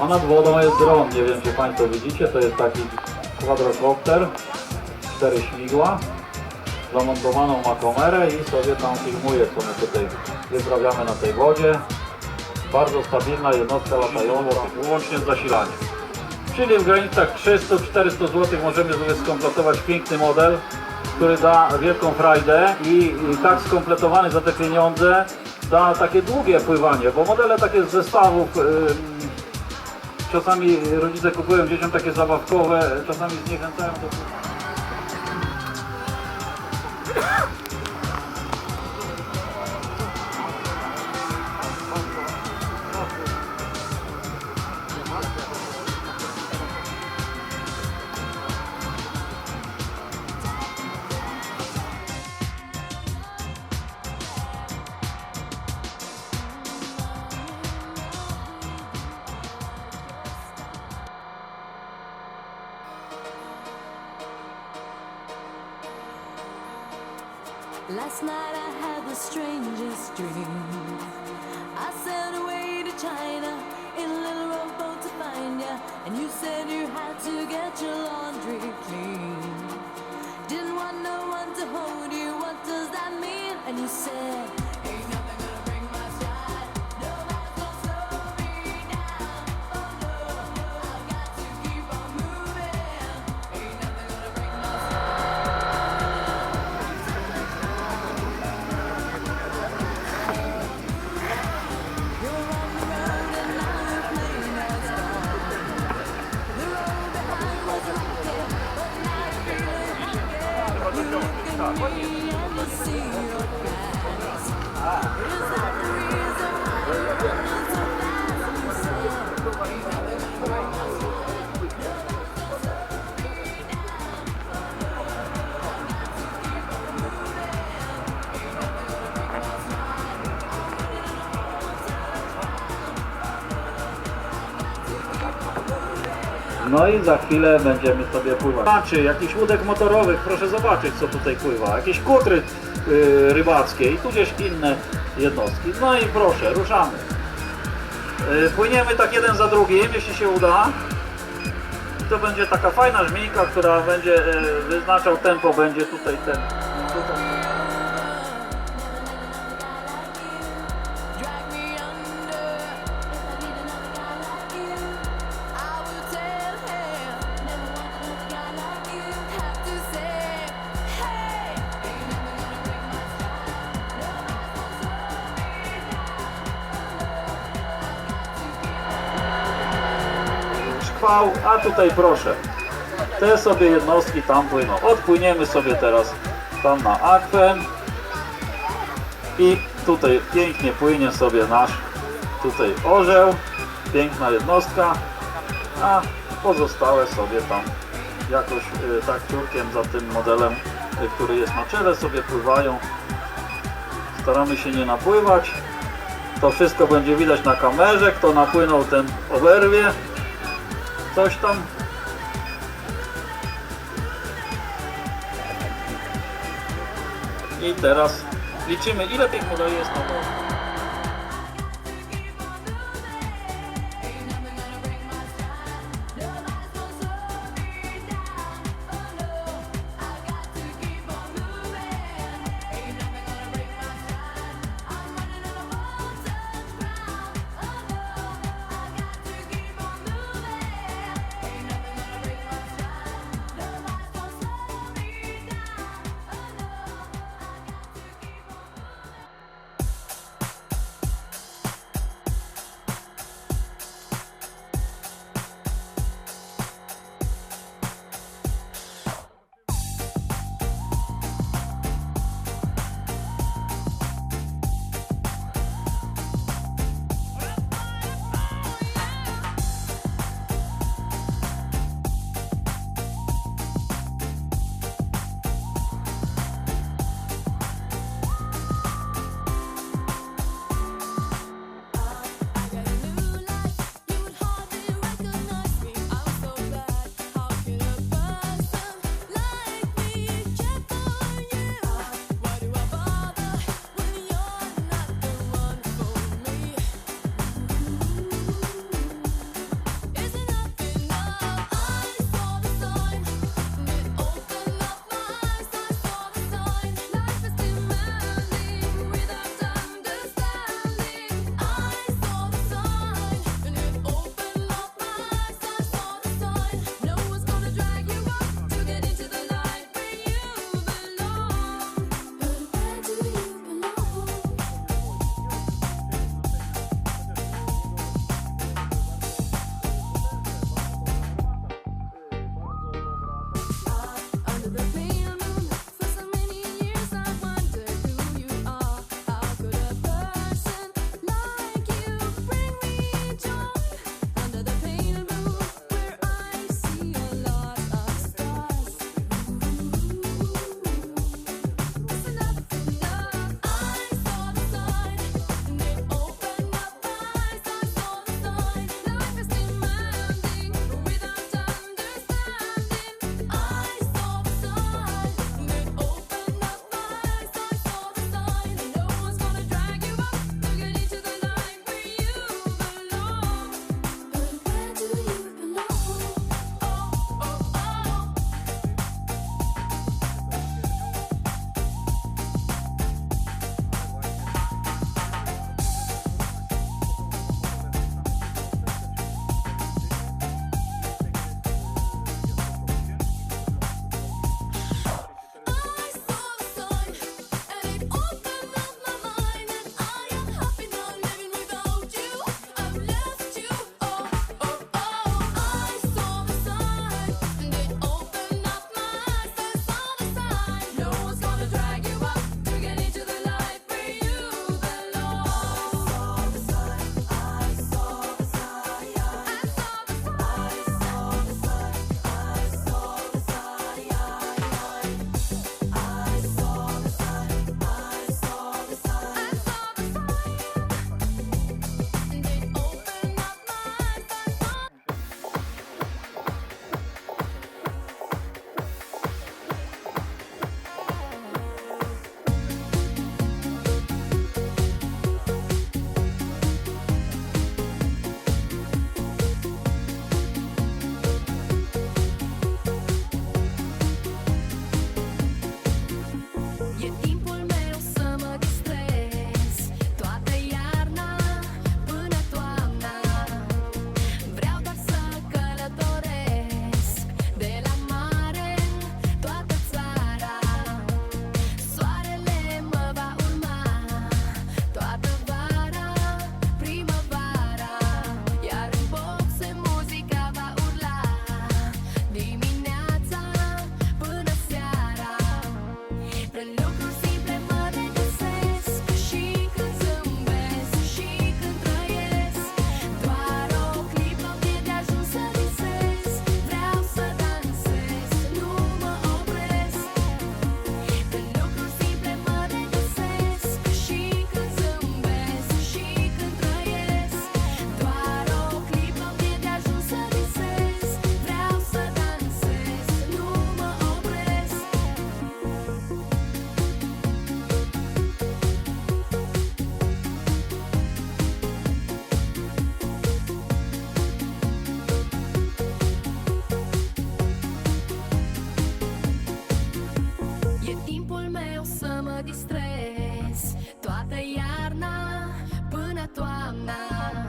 A nad wodą jest dron, nie wiem czy Państwo widzicie, to jest taki quadrocopter, cztery śmigła, zamontowaną ma kamerę i sobie tam filmuje, co my tutaj wyprawiamy na tej wodzie. Bardzo stabilna jednostka latająca, łącznie z zasilaniem. Czyli w granicach 300-400 zł możemy sobie skompletować piękny model, który da wielką frajdę i, i tak skompletowany za te pieniądze da takie długie pływanie, bo modele takie z zestawów ym, czasami rodzice kupują dzieciom takie zabawkowe, czasami zniechęcają do Last night I had the strangest dream. I sailed away to China in a little rowboat to find ya, and you said you had to get your laundry clean. Didn't want no one to hold you. What does that mean? And you said. No i za chwilę będziemy sobie pływać. Znaczy, jakiś łódek motorowych, proszę zobaczyć co tutaj pływa. Jakieś kutry yy, rybackie i tudzież inne jednostki. No i proszę, ruszamy. Yy, płyniemy tak jeden za drugim, jeśli się uda. To będzie taka fajna żmijka, która będzie yy, wyznaczał tempo, będzie tutaj ten. A tutaj proszę. Te sobie jednostki tam płyną. Odpłyniemy sobie teraz tam na akwen. I tutaj pięknie płynie sobie nasz tutaj orzeł. Piękna jednostka. A pozostałe sobie tam jakoś y, tak ciurkiem za tym modelem, y, który jest na czele sobie pływają. Staramy się nie napływać. To wszystko będzie widać na kamerze. Kto napłynął, ten oberwie coś tam. I teraz liczymy ile tych modeli jest na dole. distrez. Toată iarna până toamna.